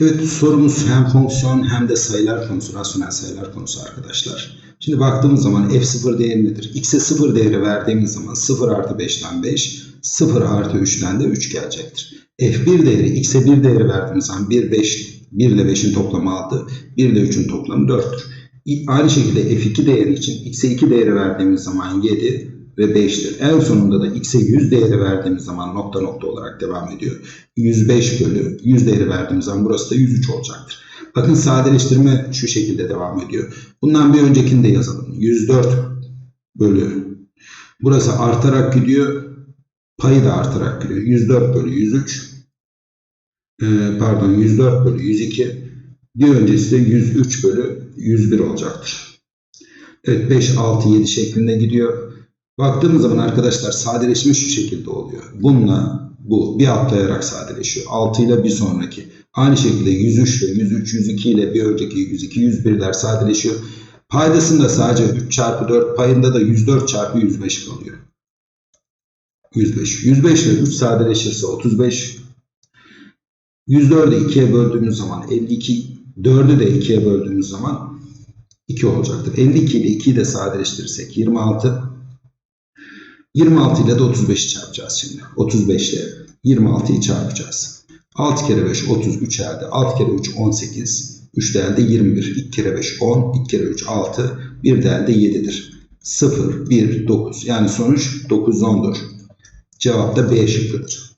Evet sorumuz hem fonksiyon hem de sayılar konusu, rasyonel sayılar konusu arkadaşlar. Şimdi baktığımız zaman f0 değeri nedir? x'e 0 değeri verdiğimiz zaman 0 artı 5'ten 5, 0 artı 3'ten de 3 gelecektir. f1 değeri, x'e 1 değeri verdiğimiz zaman 1, 5, 1 ile 5'in toplamı 6, 1 ile 3'ün toplamı 4'tür. Aynı şekilde f2 değeri için x'e 2 değeri verdiğimiz zaman 7 ve 5'tir. En sonunda da x'e 100 değeri verdiğimiz zaman nokta nokta olarak devam ediyor. 105 bölü 100 değeri verdiğimiz zaman burası da 103 olacaktır. Bakın sadeleştirme şu şekilde devam ediyor. Bundan bir öncekini de yazalım. 104 bölü burası artarak gidiyor. Payı da artarak gidiyor. 104 bölü 103 ee, pardon 104 bölü 102 bir öncesi de 103 bölü 101 olacaktır. Evet 5, 6, 7 şeklinde gidiyor. Baktığımız zaman arkadaşlar sadeleşme şu şekilde oluyor. Bununla bu bir atlayarak sadeleşiyor. 6 ile bir sonraki. Aynı şekilde 103 ile 103, 102 ile bir önceki 102, 101'ler sadeleşiyor. Paydasında sadece 3 çarpı 4 payında da 104 çarpı 105 kalıyor. 105. 105 ile 3 sadeleşirse 35. 104'ü 2'ye böldüğümüz zaman 52. 4'ü de 2'ye böldüğümüz zaman 2 olacaktır. 52 ile 2'yi de sadeleştirirsek 26. 26 ile de 35'i çarpacağız şimdi. 35 ile 26'yı çarpacağız. 6 kere 5 33 elde. 6 kere 3 18. 3 de elde 21. 2 kere 5 10. 2 kere 3 6. 1 de elde 7'dir. 0, 1, 9. Yani sonuç 9, 10'dur. Cevap da B şıkkıdır.